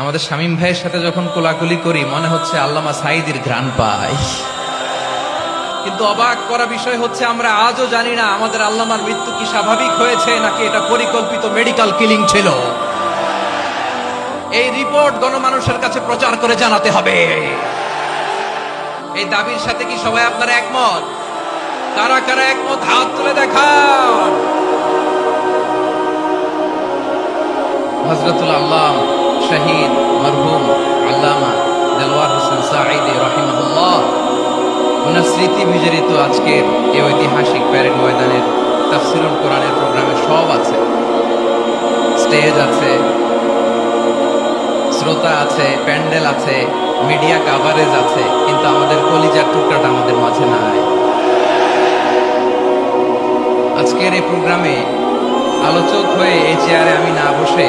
আমাদের শামীম ভাইয়ের সাথে যখন কোলাকুলি করি, মনে হচ্ছে আল্লামা সাইদির ঘ্রাণ পাই। কিন্তু অবাক করা বিষয় হচ্ছে, আমরা আজও জানি না আমাদের আল্লামার মৃত্যু কি স্বাভাবিক হয়েছে নাকি এটা পরিকল্পিত মেডিকেল কিলিং ছিল। এই রিপোর্ট গণমানুষের কাছে প্রচার করে জানাতে হবে। এই দাবির সাথে কি সবাই আপনারা একমত? কারা কারা একমত? হাত তুলে দেখান। হজরতুল আল্লাহ শহীদ, মরহুম, আল্লামা দেলওয়ার হোসেন সাঈদি রহিমাহুল্লাহ। ওনার স্মৃতি বিজড়িত আজকের এই ঐতিহাসিক প্যারেড ময়দানের তাফসিরুল কোরআনের প্রোগ্রামে সব আছে। স্টেজ আছে, শ্রোতা আছে, প্যান্ডেল আছে, মিডিয়া কাভারেজ আছে, কিন্তু আমাদের কলিজার টুকরাটা আমাদের মাঝে নাই। আজকের এই প্রোগ্রামে আলোচক হয়ে এই চেয়ারে আমি না বসে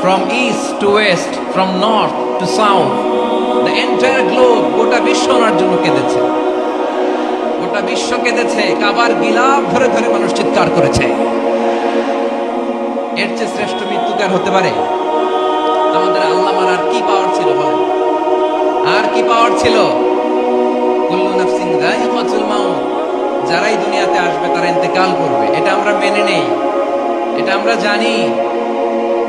from east to west from north to south the entire globe গোটা বিশ্ব ওনার জন্য কেঁদেছে। গোটা বিশ্ব কেঁদেছে, কাবার গিলাপ ধরে ধরে মানুষ চিৎকার করেছে। এর চেয়ে শ্রেষ্ঠ মৃত্যুকার হতে পারে? আমাদের আল্লামার আর কি পাওয়ার ছিল বলেন? আর কি পাওয়ার ছিল? কুল্লু নাফসিন যায়িকাতুল মাউত, যারাই দুনিয়াতে আসবে তারা ইন্তেকাল করবে। এটা আমরা মেনে নেই। এটা আমরা জানি।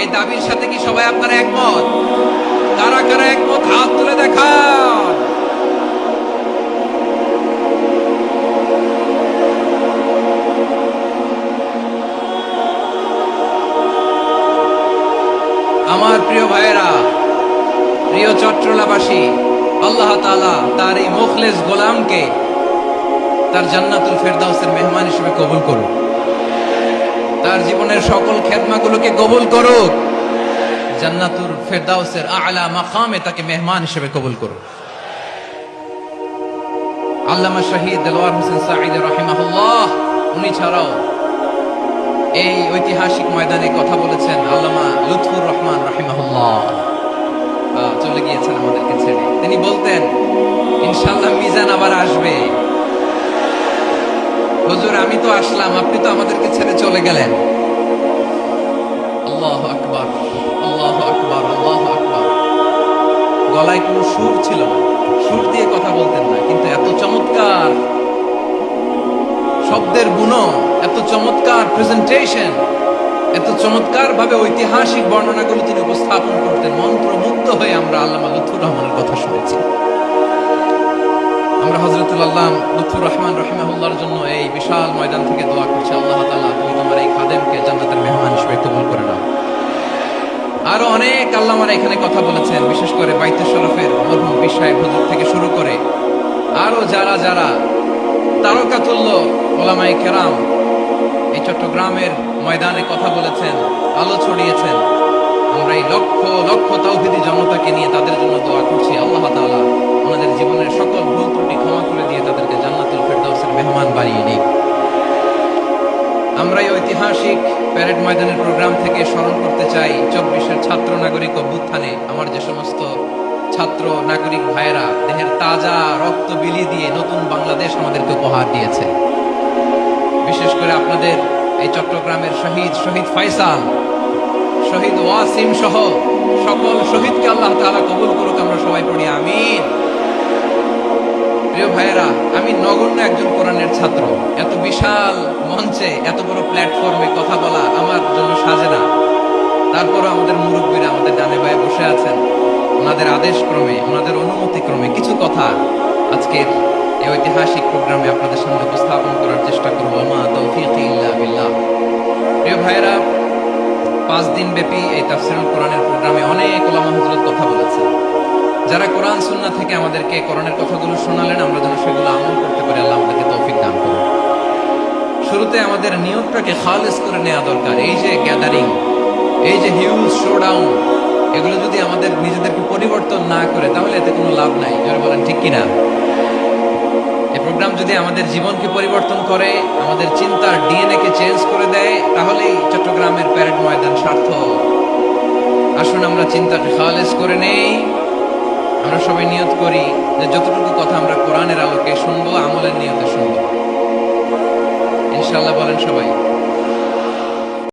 এই দাবির সাথে কি সবাই আপনারা একমত? কারা কারা একমত? হাত তুলে দেখান। আমার প্রিয় ভাইয়েরা, প্রিয় চট্টলাবাসী আল্লাহ তাআলা তার এই মুখলেস গোলামকে তার জান্নাতুল ফেরদাউসের মেহমান হিসেবে কবুল করুক। তার জীবনের সকল খেদমাগুলোকে কবুল করুক। জান্নাতুল ফেরদাউসের আলা মাকামে তাকে মেহমান হিসেবে কবুল করুক। আল্লামা শহীদ দেলোয়ার হোসেন সাঈদ রাহিমাহুল্লাহ, উনি ছাড়াও এই ঐতিহাসিক ময়দানে কথা বলেছেন আল্লামা লুৎফুর রহমান রাহিমাহুল্লাহ। চলে গিয়েছেন আমাদেরকে ছেড়ে। তিনি বলতেন ইনশাল্লাহ মিজান আবার আসবে। হুজুর, আমি তো আসলাম, আপনি তো আমাদেরকে ছেড়ে চলে গেলেন। আল্লাহ আকবার আল্লাহ আকবার আল্লাহ আকবার। গলায় কোনো সুর ছিল না। সুর দিয়ে কথা বলতেন না, কিন্তু এত চমৎকার শব্দের গুণ, এত চমৎকার প্রেজেন্টেশন এত চমৎকার ভাবে ঐতিহাসিক বর্ণনাগুলো তিনি উপস্থাপন করতেন। মন্ত্রমুগ্ধ হয়ে আমরা আল্লাহ লুৎফুর রহমানের কথা শুনেছি। আমরা হজরতুল আল্লাহ লুৎফুর রহমান রহিমাহুল্লাহর জন্য এই বিশাল ময়দান থেকে দোয়া করছি, আল্লাহ তাআলা তুমি তোমার এই খাদেমকে জান্নাতের মেহমান হিসেবে কবুল করে নাও। আরও অনেক আল্লামারা এখানে কথা বলেছেন, বিশেষ করে বাইতুল শরফের মরহুম পীর হুজুর থেকে শুরু করে আরও যারা যারা তারকাতুল্য ওলামাই কেরাম এই চট্টগ্রামের ময়দানে কথা বলেছেন, আলো ছড়িয়েছেন, আমরা এই লক্ষ লক্ষ তাওহিদি জনতাকে নিয়ে তাদের জন্য আমরা এই ঐতিহাসিক প্যারেড ময়দানের প্রোগ্রাম থেকে স্মরণ করতে চাই চব্বিশের ছাত্র নাগরিক অভ্যুত্থানে আমার যে সমস্ত ছাত্র নাগরিক ভাইয়েরা, দেহের তাজা রক্ত বিলি দিয়ে নতুন বাংলাদেশ আমাদেরকে উপহার দিয়েছে। বিশেষ করে আপনাদের এই চট্টগ্রামের শহীদ শহীদ ফয়সাল, শহীদ ওয়াসিম সহ সকল শহীদকে আল্লাহ তাআলা কবুল করুক, আমরা সবাই পড়ি, আমিন। প্রিয় ভাইয়েরা, আমি নগণ্য একজন কোরআনের ছাত্র। এত বিশাল মঞ্চে এত বড় প্ল্যাটফর্মে কথা বলা আমার জন্য সাজে না। তারপরও আমাদের মুরব্বীরা আমাদের ডানে বায়ে বসে আছেন। ওনাদের আদেশ ক্রমে ওনাদের অনুমতি ক্রমে কিছু কথা আজকের এই ঐতিহাসিক প্রোগ্রামে আপনাদের সামনে উপস্থাপন করার চেষ্টা করব। মা তৌফিক ইল্লা প্রিয় ভাইয়েরা, পাঁচ দিন ব্যাপী এই তাফসিরুল কোরআনের প্রোগ্রামে অনেক ওলামা হজরত কথা বলেছেন। যারা কোরআন সুন্নাহ থেকে আমাদেরকে কোরআনের কথাগুলো শোনালেন, আমরা যেন সেগুলো আমল করতে পারি, আল্লাহ আমাদেরকে তৌফিক দান করুন। শুরুতে আমাদের নিয়োগটাকে খালেজ করে নেওয়া দরকার। এই যে গ্যাদারিং এই যে হিউজ শোডাউন এগুলো যদি আমাদের নিজেদেরকে পরিবর্তন না করে, তাহলে এতে কোনো লাভ নাই। জোরে বলেন, ঠিক কিনা? এই প্রোগ্রাম যদি আমাদের জীবনকে পরিবর্তন করে, আমাদের চিন্তার ডিএনএ কে চেঞ্জ করে দেয়, তাহলেই চট্টগ্রামের প্যারেড ময়দান সার্থক। আসুন আমরা চিন্তাকে খালেজ করে নেই। আমরা সবাই নিয়ত করি। যে যতটুকু কথা আমরা কোরআনের আলোকে শুনব, আমলের নিয়তে শুনব। ইনশাল্লাহ বলেন সবাই।